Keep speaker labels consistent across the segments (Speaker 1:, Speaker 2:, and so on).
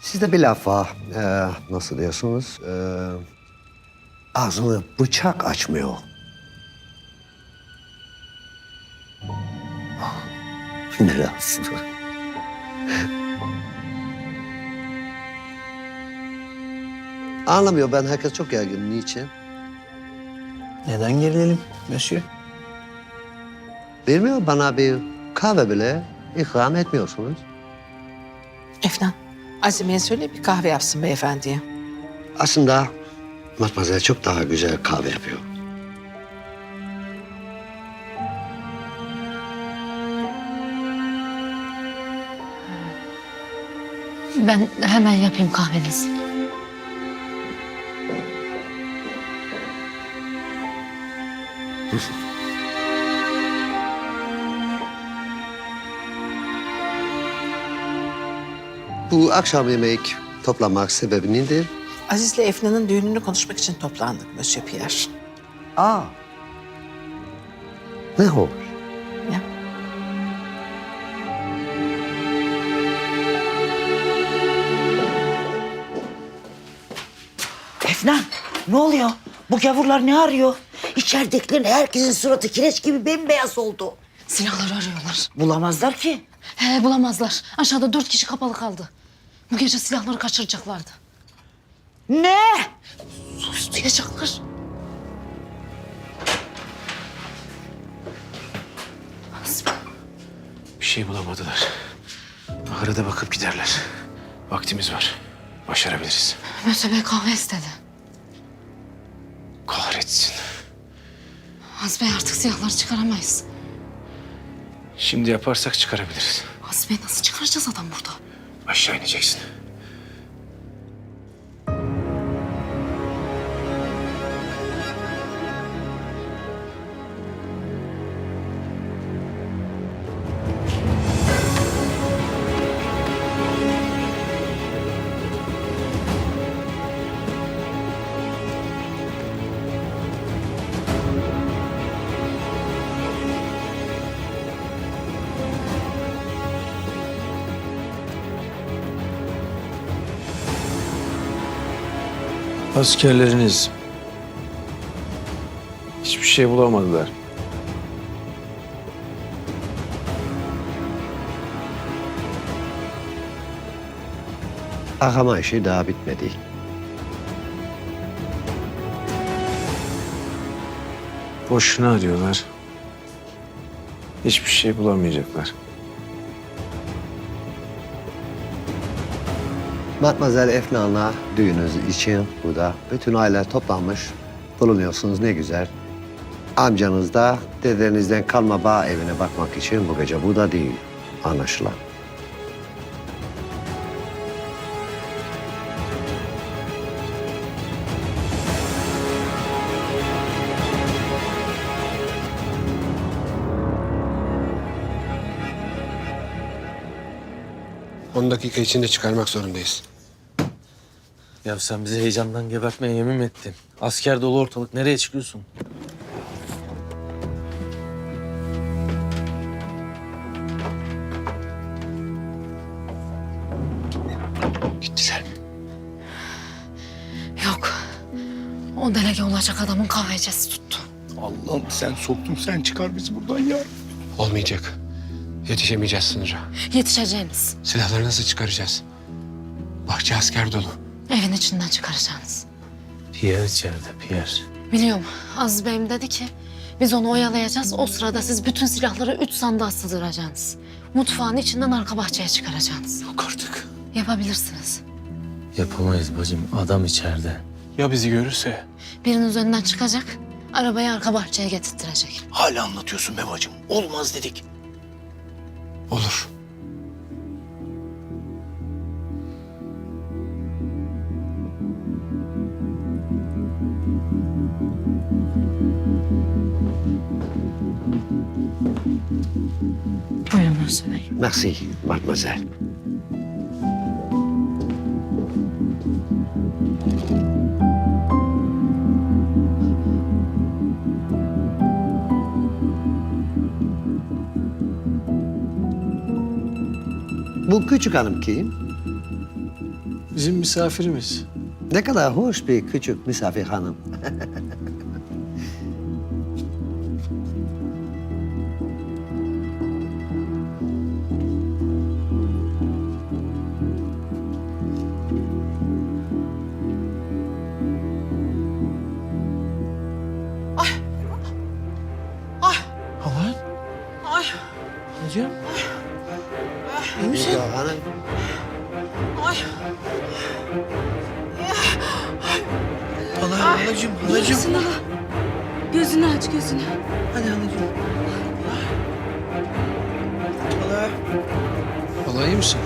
Speaker 1: Sizde bir laf var. Ee, nasıl diyorsunuz? Ee, ağzını bıçak açmıyor. ne laf? Anlamıyor ben. Herkes çok gergin. Niçin?
Speaker 2: Neden gerilelim Monsieur?
Speaker 1: Bilmiyorum bana bir kahve bile ikram etmiyorsunuz.
Speaker 3: Efnan, Azime'ye söyle bir kahve yapsın beyefendiye.
Speaker 1: Aslında Matmazel çok daha güzel kahve yapıyor.
Speaker 4: Ben hemen yapayım kahvenizi.
Speaker 1: Bu akşam yemek toplamak sebebi nedir?
Speaker 3: Aziz'le Efnan'ın düğününü konuşmak için toplandık Monsieur Pierre.
Speaker 1: Aa. Ne hoş.
Speaker 3: Ya.
Speaker 5: Efnan ne oluyor? Bu gavurlar ne arıyor? İçeridekilerin herkesin suratı kireç gibi bembeyaz oldu.
Speaker 4: Silahları arıyorlar.
Speaker 5: Bulamazlar ki.
Speaker 4: He bulamazlar. Aşağıda dört kişi kapalı kaldı. Bu gece silahları kaçıracaklardı.
Speaker 5: Ne?
Speaker 4: Sus duyacaklar.
Speaker 2: Bir şey bulamadılar. Arada bakıp giderler. Vaktimiz var. Başarabiliriz.
Speaker 4: Möse Bey kahve istedi.
Speaker 2: Kahretsin.
Speaker 4: Az Bey artık silahları çıkaramayız.
Speaker 2: Şimdi yaparsak çıkarabiliriz.
Speaker 4: Az Bey nasıl çıkaracağız adam burada?
Speaker 2: Aşağı ineceksin. Askerleriniz hiçbir şey bulamadılar.
Speaker 1: Arama işi daha bitmedi.
Speaker 2: Boşuna arıyorlar. Hiçbir şey bulamayacaklar.
Speaker 1: Matmazel Efnan'la düğününüz için burada bütün aile toplanmış bulunuyorsunuz ne güzel. Amcanız da dedenizden kalma bağ evine bakmak için bu gece burada değil anlaşılan.
Speaker 6: On dakika içinde çıkarmak zorundayız.
Speaker 7: Ya sen bizi heyecandan gebertmeye yemin mi ettin? Asker dolu ortalık. Nereye çıkıyorsun?
Speaker 2: Gittiler mi?
Speaker 4: Yok. O delege olacak adamın kahvecisi tuttu.
Speaker 6: Allah'ım sen soktun sen çıkar bizi buradan ya. Olmayacak. Yetişemeyeceğiz sınıra.
Speaker 4: Yetişeceğiniz.
Speaker 6: Silahları nasıl çıkaracağız? Bahçe asker dolu.
Speaker 4: Evin içinden çıkaracaksınız.
Speaker 7: Pierre içeride, Pierre.
Speaker 4: Biliyorum. Aziz Bey'im dedi ki biz onu oyalayacağız. O sırada siz bütün silahları üç sandığa sığdıracaksınız. Mutfağın içinden arka bahçeye çıkaracaksınız.
Speaker 6: Yok artık.
Speaker 4: Yapabilirsiniz.
Speaker 7: Yapamayız bacım. Adam içeride.
Speaker 6: Ya bizi görürse?
Speaker 4: Biriniz önden çıkacak, arabayı arka bahçeye getirttirecek.
Speaker 2: Hala anlatıyorsun be bacım. Olmaz dedik.
Speaker 6: Olur.
Speaker 4: Buyurun Mösyö Bey.
Speaker 1: Merci Matmazel. Bu küçük hanım kim?
Speaker 2: Bizim misafirimiz.
Speaker 1: Ne kadar hoş bir küçük misafir hanım.
Speaker 8: Hala, halacığım, halacığım.
Speaker 9: Gözünü aç gözünü.
Speaker 8: Hadi halacığım. Hala.
Speaker 2: Hala iyi misin?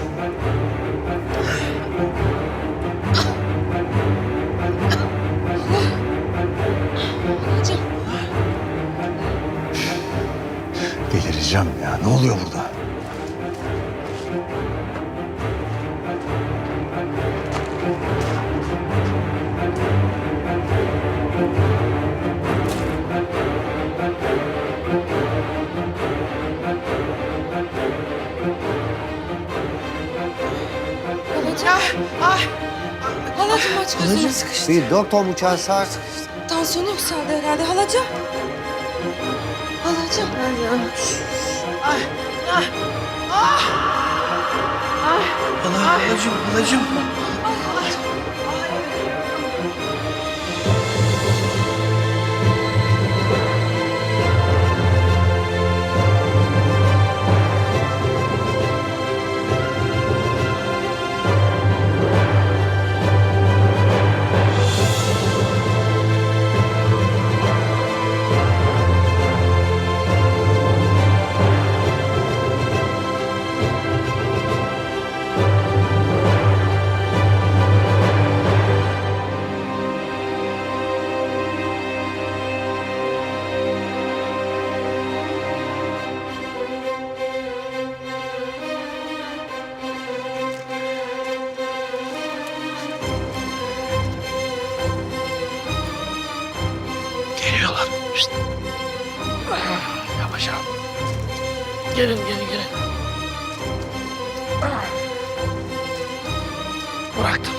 Speaker 10: Delireceğim ya. Ne oluyor burada?
Speaker 11: Halacığım aç gözünü. Sıkıştı.
Speaker 1: Bir doktor mu çağırsak?
Speaker 11: Tansiyonu yükseldi herhalde. Halacığım. Halacığım.
Speaker 8: Hala, halacığım, halacığım. Şişt. Yavaş abi. Gelin, gelin, gelin. Bıraktım.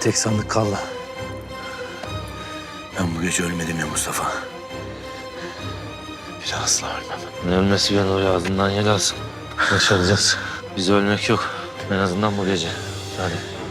Speaker 8: Tek sandık kaldı. Ben bu gece ölmedim ya Mustafa. Bir daha asla ölmem.
Speaker 7: Ne ölmesi ben oraya ağzından yel alsın. Başaracağız. Biz ölmek yok. En azından bu gece. Hadi.